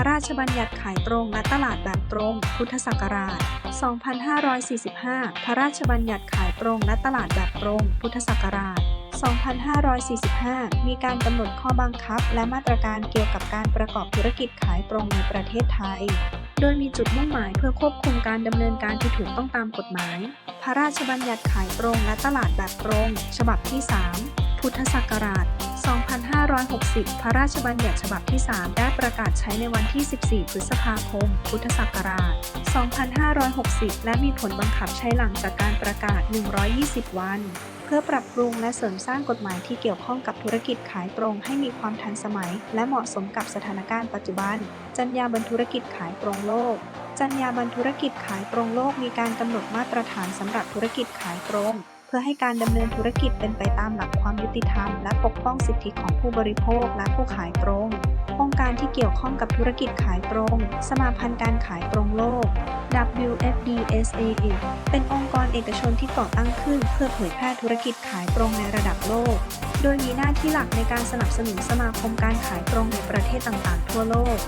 ระราชบัญญัติขายตรงและตลาดแบบตรง พุทธศักราช 2545 พระราชบัญญัติขายตรงและตลาดแบบตรง พุทธศักราช 2545 มีการกำหนดข้อบังคับ และมาตรการเกี่ยวกับการประกอบธุรกิจขายตรงในประเทศไทย โดยมีจุดมุ่งหมายเพื่อควบคุมการดำเนินการที่ถูกต้องตามกฎหมาย พระราชบัญญัติขายตรงและตลาดแบบตรง ฉบับที่ 3 พุทธศักราช 2560 พระราชบัญญัติฉบับที่ 3 ได้ประกาศใช้ในวันที่ 14 พฤษภาคม พุทธศักราช 2560 และมีผลบังคับใช้หลังจากการประกาศ 120 วัน เพื่อปรับปรุงและเสริมสร้างกฎหมายที่เกี่ยวข้องกับธุรกิจขายตรงให้มีความทันสมัย และเหมาะสมกับสถานการณ์ปัจจุบัน จรรยาบรรธุรกิจขายตรงโลกจรรยาบรรธุรกิจขายตรงโลกมีการกำหนดมาตรฐานสำหรับธุรกิจขายตรง พื่อให้การดำเนินธุรกิจเป็นไปตามหลักความยุติธรรม และปกป้องสิทธิของผู้บริโภคและผู้ขายตรง องค์การที่เกี่ยวข้องกับธุรกิจขายตรง สมาพันธ์การขายตรงโลก WFDSA เป็นองค์กรเอกชนที่ก่อตั้งขึ้น เพื่อเผยแพร่ธุรกิจขายตรงในระดับโลก โดยมีหน้าที่หลักในการสนับสนุนสมาคมการขายตรงในประเทศต่างๆ ทั่วโลก